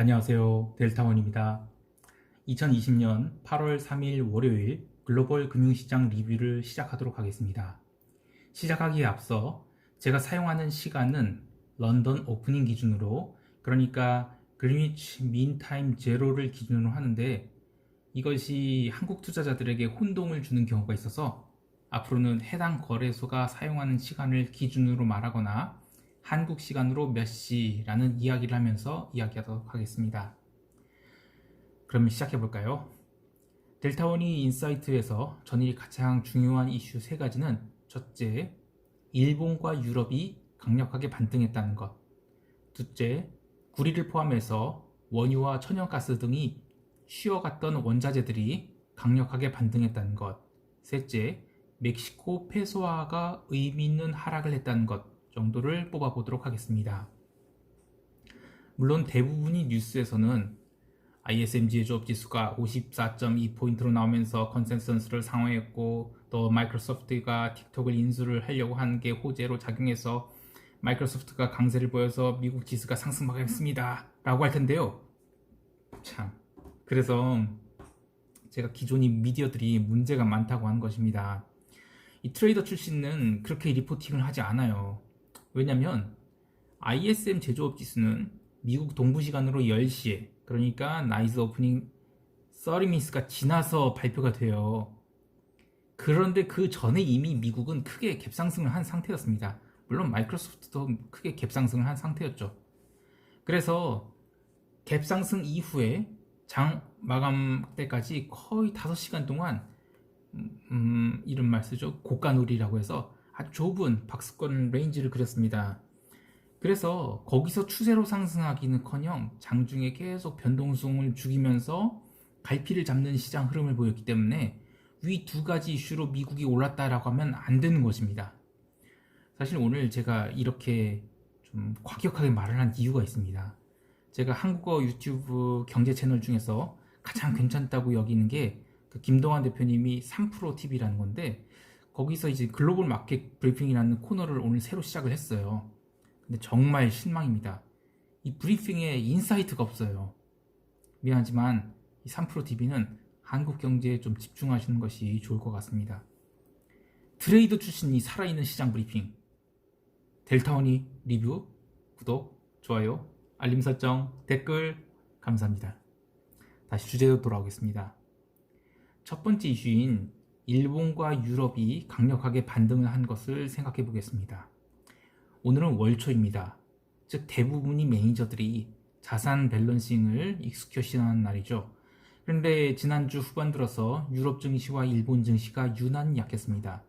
안녕하세요. 델타원입니다. 2020년 8월 3일 월요일 글로벌 금융시장 리뷰를 시작하도록 하겠습니다. 시작하기에 앞서 제가 사용하는 시간은 런던 오프닝 기준으로 그러니까 그리니치 민타임 제로를 기준으로 하는데 이것이 한국 투자자들에게 혼동을 주는 경우가 있어서 앞으로는 해당 거래소가 사용하는 시간을 기준으로 말하거나 한국 시간으로 몇 시라는 이야기를 하면서 이야기하도록 하겠습니다. 그러면 시작해 볼까요? 델타원이 인사이트에서 전일이 가장 중요한 이슈 세 가지는 첫째, 일본과 유럽이 강력하게 반등했다는 것. 둘째, 구리를 포함해서 원유와 천연가스 등이 쉬어갔던 원자재들이 강력하게 반등했다는 것. 셋째, 멕시코 페소화가 의미 있는 하락을 했다는 것 정도를 뽑아보도록 하겠습니다. 물론 대부분이 뉴스에서는 ISM 제조업 지수가 54.2포인트로 나오면서 컨센서스를 상회했고 또 마이크로소프트가 틱톡을 인수를 하려고 하는 게 호재로 작용해서 마이크로소프트가 강세를 보여서 미국 지수가 상승하겠습니다. 라고 할 텐데요. 참 그래서 제가 기존의 미디어들이 문제가 많다고 하는 것입니다. 이 트레이더 출신은 그렇게 리포팅을 하지 않아요 왜냐면 ISM 제조업 지수는 미국 동부 시간으로 10시에 그러니까 나이스 오프닝 30미스가 지나서 발표가 돼요. 그런데 그 전에 이미 미국은 크게 갭상승을 한 상태였습니다. 물론 마이크로소프트도 크게 갭상승을 한 상태였죠. 그래서 갭상승 이후에 장 마감 때까지 거의 5시간 동안 음, 이런 말 쓰죠. 고가놀이라고 해서 아주 좁은 박스권 레인지를 그렸습니다. 그래서 거기서 추세로 상승하기는커녕 장중에 계속 변동성을 죽이면서 갈피를 잡는 시장 흐름을 보였기 때문에 위 두 가지 이슈로 미국이 올랐다라고 하면 안 되는 것입니다. 사실 오늘 제가 이렇게 좀 과격하게 말을 한 이유가 있습니다. 제가 한국어 유튜브 경제 채널 중에서 가장 괜찮다고 여기는 게 그 김동환 대표님이 3프로 TV라는 건데 거기서 이제 글로벌 마켓 브리핑이라는 코너를 오늘 새로 시작을 했어요. 근데 정말 실망입니다. 이 브리핑에 인사이트가 없어요. 미안하지만 이 3프로 TV는 한국 경제에 좀 집중하시는 것이 좋을 것 같습니다. 트레이더 출신이 살아있는 시장 브리핑. 델타원이 리뷰, 구독, 좋아요, 알림 설정, 댓글 감사합니다. 다시 주제로 돌아오겠습니다. 첫 번째 이슈인 일본과 유럽이 강력하게 반등을 한 것을 생각해 보겠습니다. 오늘은 월초입니다. 즉 대부분이 매니저들이 자산 밸런싱을 익스큐션하는 날이죠. 그런데 지난주 후반 들어서 유럽 증시와 일본 증시가 유난히 약했습니다.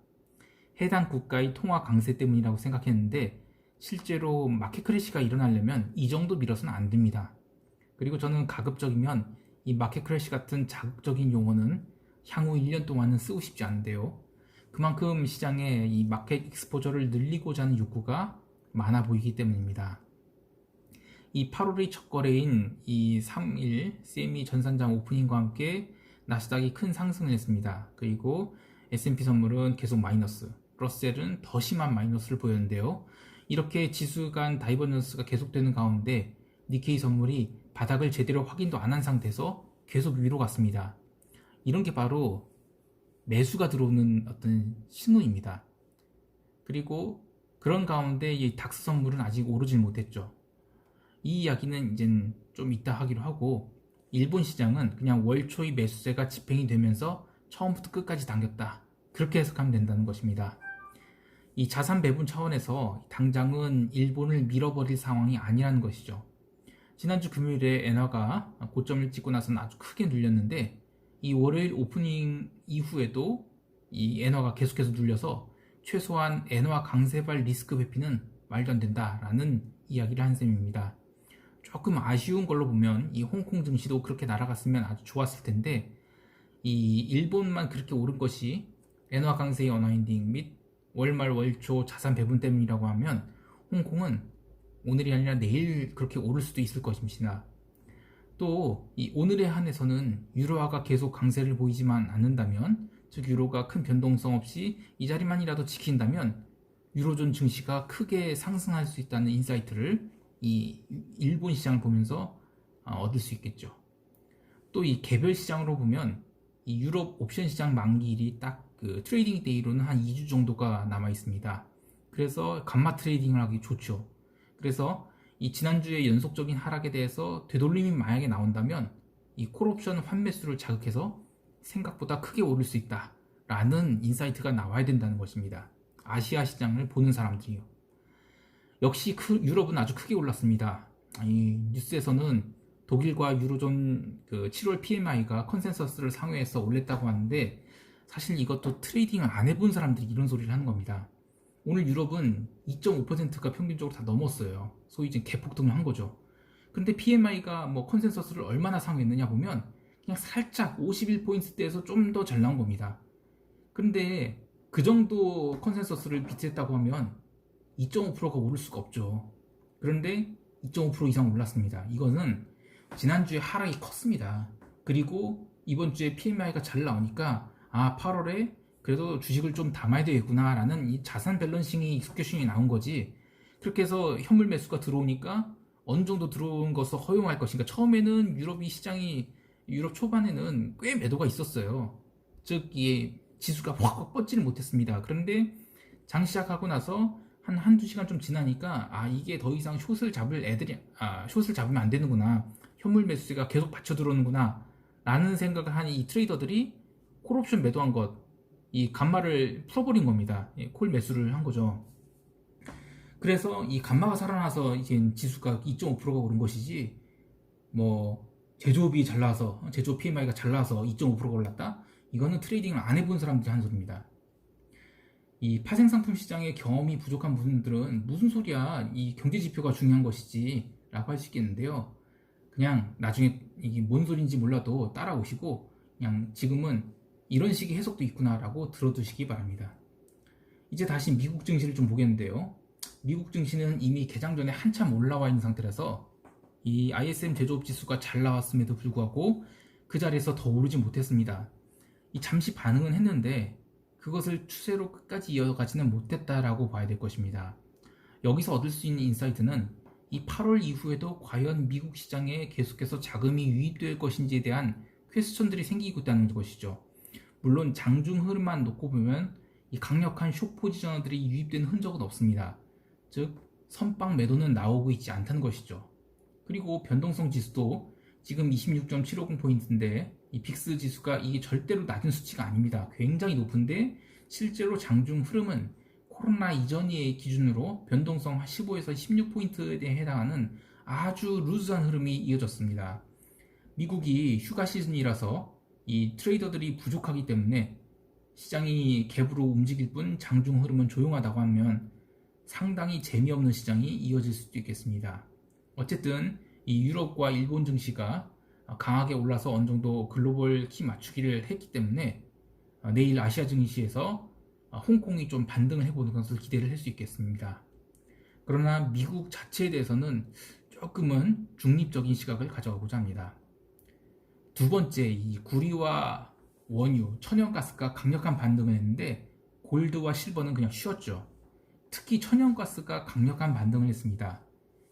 해당 국가의 통화 강세 때문이라고 생각했는데 실제로 마켓 크래시가 일어나려면 이 정도 밀어서는 안 됩니다. 그리고 저는 가급적이면 이 마켓 크래시 같은 자극적인 용어는 향후 1년 동안은 쓰고 싶지 않은데요. 그만큼 시장에 이 마켓 익스포저를 늘리고자 하는 욕구가 많아 보이기 때문입니다. 이 8월의 첫 거래인 이 3일 CME 전산장 오프닝과 함께 나스닥이 큰 상승을 했습니다. 그리고 S&P 선물은 계속 마이너스, 러셀은 더 심한 마이너스를 보였는데요. 이렇게 지수 간 다이버전스가 계속되는 가운데 니케이 선물이 바닥을 제대로 확인도 안 한 상태에서 계속 위로 갔습니다. 이런 게 바로 매수가 들어오는 어떤 신호입니다. 그리고 그런 가운데 이 닥스 선물은 아직 오르질 못했죠. 이 이야기는 이젠 좀 이따 하기로 하고 일본 시장은 그냥 월초의 매수세가 집행이 되면서 처음부터 끝까지 당겼다. 그렇게 해석하면 된다는 것입니다. 이 자산 배분 차원에서 당장은 일본을 밀어버릴 상황이 아니라는 것이죠. 지난주 금요일에 엔화가 고점을 찍고 나서는 아주 크게 눌렸는데 이 월요일 오프닝 이후에도 이 엔화가 계속해서 눌려서 최소한 엔화 강세발 리스크 회피는 말도 안 된다라는 이야기를 한 셈입니다. 조금 아쉬운 걸로 보면 이 홍콩 증시도 그렇게 날아갔으면 아주 좋았을 텐데 이 일본만 그렇게 오른 것이 엔화 강세의 언화인딩 및 월말 월초 자산 배분 때문이라고 하면 홍콩은 오늘이 아니라 내일 그렇게 오를 수도 있을 것입니다. 또 이 오늘에 한해서는 유로화가 계속 강세를 보이지만 않는다면 즉 유로가 큰 변동성 없이 이 자리만이라도 지킨다면 유로존 증시가 크게 상승할 수 있다는 인사이트를 이 일본 시장을 보면서 어, 얻을 수 있겠죠. 또 이 개별 시장으로 보면 이 유럽 옵션 시장 만기일이 딱 그 트레이딩 데이로는 한 2주 정도가 남아 있습니다. 그래서 감마 트레이딩을 하기 좋죠. 그래서 이 지난주에 연속적인 하락에 대해서 되돌림이 만약에 나온다면 이 콜옵션 환매수를 자극해서 생각보다 크게 오를 수 있다. 라는 인사이트가 나와야 된다는 것입니다. 아시아 시장을 보는 사람들이요. 역시 크- 유럽은 아주 크게 올랐습니다. 이 뉴스에서는 독일과 유로존 그 7월 PMI가 컨센서스를 상회해서 올렸다고 하는데 사실 이것도 트레이딩을 안 해본 사람들이 이런 소리를 하는 겁니다. 오늘 유럽은 2.5%가 평균적으로 다 넘었어요. 소위 이제 개폭등을 한 거죠. 근데 PMI가 뭐 컨센서스를 얼마나 상회했느냐 보면 그냥 살짝 51포인트대에서 좀 더 잘 나온 겁니다. 근데 그 정도 컨센서스를 비트했다고 하면 2.5%가 오를 수가 없죠. 그런데 2.5% 이상 올랐습니다. 이거는 지난주에 하락이 컸습니다. 그리고 이번 주에 PMI가 잘 나오니까 아 8월에 그래도 주식을 좀 담아야 되겠구나라는 이 자산 밸런싱이 익스큐션이 나온 거지. 그렇게 해서 현물 매수가 들어오니까 어느 정도 들어온 것을 허용할 것인가. 처음에는 유럽이 시장이 유럽 초반에는 꽤 매도가 있었어요. 즉, 이 지수가 확확 뻗지는 못했습니다. 그런데 장 시작하고 나서 한 한두 시간 좀 지나니까 아, 이게 더 이상 숏을 잡을 애들이, 아, 숏을 잡으면 안 되는구나. 현물 매수가 계속 받쳐 들어오는구나. 라는 생각을 한 이 트레이더들이 콜옵션 매도한 것, 이 감마를 풀어버린 겁니다. 예, 콜 매수를 한 거죠. 그래서 이 감마가 살아나서 이제 지수가 2.5%가 오른 것이지, 뭐, 제조업이 잘 나와서, 제조업 PMI가 잘 나와서 2.5%가 올랐다? 이거는 트레이딩을 안 해본 사람들이 하는 소리입니다. 이 파생상품 시장에 경험이 부족한 분들은 무슨 소리야, 이 경제 지표가 중요한 것이지, 라고 할 수 있겠는데요. 그냥 나중에 이게 뭔 소리인지 몰라도 따라오시고, 그냥 지금은 이런 식의 해석도 있구나라고 들어두시기 바랍니다. 이제 다시 미국 증시를 좀 보겠는데요. 미국 증시는 이미 개장 전에 한참 올라와 있는 상태라서 이 ISM 제조업 지수가 잘 나왔음에도 불구하고 그 자리에서 더 오르지 못했습니다. 이 잠시 반응은 했는데 그것을 추세로 끝까지 이어가지는 못했다라고 봐야 될 것입니다. 여기서 얻을 수 있는 인사이트는 이 8월 이후에도 과연 미국 시장에 계속해서 자금이 유입될 것인지에 대한 퀘스천들이 생기고 있다는 것이죠. 물론 장중 흐름만 놓고 보면 이 강력한 쇼 포지셔너들이 유입된 흔적은 없습니다. 즉 선빵 매도는 나오고 있지 않다는 것이죠. 그리고 변동성 지수도 지금 26.750포인트인데 이 빅스 지수가 이게 절대로 낮은 수치가 아닙니다. 굉장히 높은데 실제로 장중 흐름은 코로나 이전의 기준으로 변동성 15에서 16포인트에 해당하는 아주 루즈한 흐름이 이어졌습니다. 미국이 휴가 시즌이라서 이 트레이더들이 부족하기 때문에 시장이 갭으로 움직일 뿐 장중 흐름은 조용하다고 하면 상당히 재미없는 시장이 이어질 수도 있겠습니다. 어쨌든 이 유럽과 일본 증시가 강하게 올라서 어느 정도 글로벌 키 맞추기를 했기 때문에 내일 아시아 증시에서 홍콩이 좀 반등을 해보는 것을 기대를 할 수 있겠습니다. 그러나 미국 자체에 대해서는 조금은 중립적인 시각을 가져가고자 합니다. 두 번째, 이 구리와 원유, 천연가스가 강력한 반등을 했는데 골드와 실버는 그냥 쉬었죠. 특히 천연가스가 강력한 반등을 했습니다.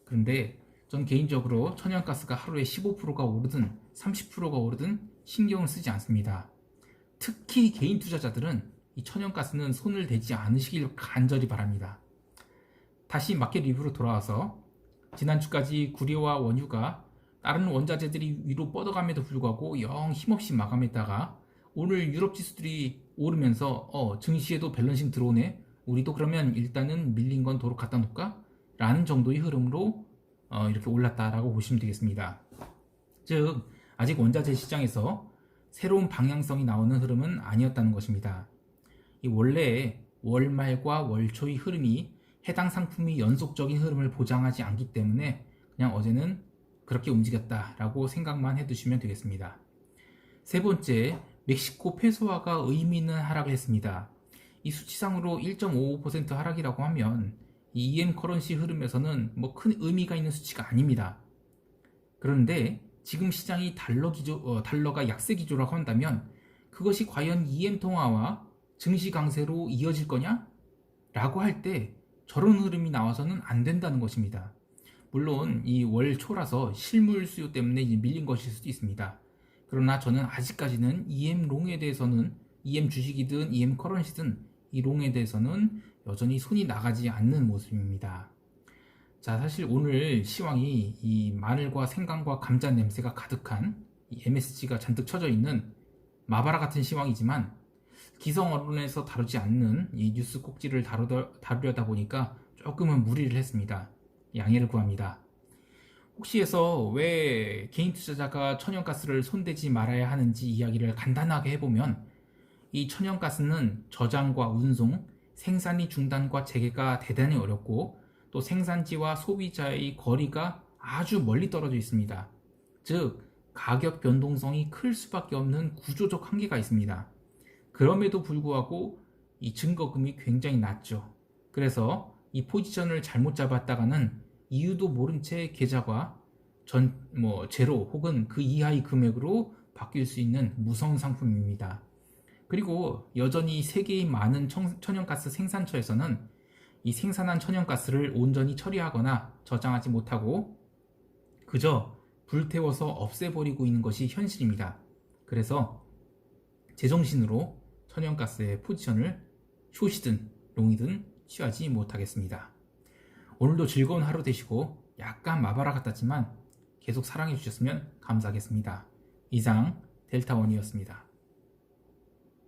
그런데 전 개인적으로 천연가스가 하루에 15%가 오르든 30%가 오르든 신경을 쓰지 않습니다. 특히 개인 투자자들은 이 천연가스는 손을 대지 않으시길 간절히 바랍니다. 다시 마켓 리뷰로 돌아와서 지난주까지 구리와 원유가 다른 원자재들이 위로 뻗어감에도 불구하고 영 힘없이 마감했다가 오늘 유럽 지수들이 오르면서 어 증시에도 밸런싱 들어오네 우리도 그러면 일단은 밀린 건 도로 갖다 놓을까? 라는 정도의 흐름으로 어, 이렇게 올랐다라고 보시면 되겠습니다. 즉 아직 원자재 시장에서 새로운 방향성이 나오는 흐름은 아니었다는 것입니다. 이 원래 월말과 월초의 흐름이 해당 상품이 연속적인 흐름을 보장하지 않기 때문에 그냥 어제는 그렇게 움직였다라고 생각만 해두시면 되겠습니다. 세 번째, 멕시코 페소화가 의미 있는 하락을 했습니다. 이 수치상으로 1.55% 하락이라고 하면 이 EM 커런시 흐름에서는 뭐 큰 의미가 있는 수치가 아닙니다. 그런데 지금 시장이 달러 기조, 어, 달러가 약세 기조라고 한다면 그것이 과연 EM 통화와 증시 강세로 이어질 거냐? 라고 할 때 저런 흐름이 나와서는 안 된다는 것입니다. 물론 이 월 초라서 실물 수요 때문에 이제 밀린 것일 수도 있습니다. 그러나 저는 아직까지는 EM 롱에 대해서는 EM 주식이든 EM 커런시든 이 롱에 대해서는 여전히 손이 나가지 않는 모습입니다. 자, 사실 오늘 시황이 이 마늘과 생강과 감자 냄새가 가득한 이 MSG가 잔뜩 쳐져 있는 마바라 같은 시황이지만 기성 언론에서 다루지 않는 이 뉴스 꼭지를 다루다, 다루려다 보니까 조금은 무리를 했습니다. 양해를 구합니다. 혹시 해서 왜 개인 투자자가 천연가스를 손대지 말아야 하는지 이야기를 간단하게 해보면 이 천연가스는 저장과 운송, 생산이 중단과 재개가 대단히 어렵고 또 생산지와 소비자의 거리가 아주 멀리 떨어져 있습니다. 즉, 가격 변동성이 클 수밖에 없는 구조적 한계가 있습니다. 그럼에도 불구하고 이 증거금이 굉장히 낮죠. 그래서 이 포지션을 잘못 잡았다가는 이유도 모른 채 계좌가 전, 뭐, 제로 혹은 그 이하의 금액으로 바뀔 수 있는 무서운 상품입니다. 그리고 여전히 세계의 많은 청- 천연가스 생산처에서는 이 생산한 천연가스를 온전히 처리하거나 저장하지 못하고 그저 불태워서 없애버리고 있는 것이 현실입니다. 그래서 제정신으로 천연가스의 포지션을 숏이든 롱이든 취하지 못하겠습니다. 오늘도 즐거운 하루 되시고 약간 마바라 같았지만 계속 사랑해 주셨으면 감사하겠습니다. 이상 델타원이었습니다.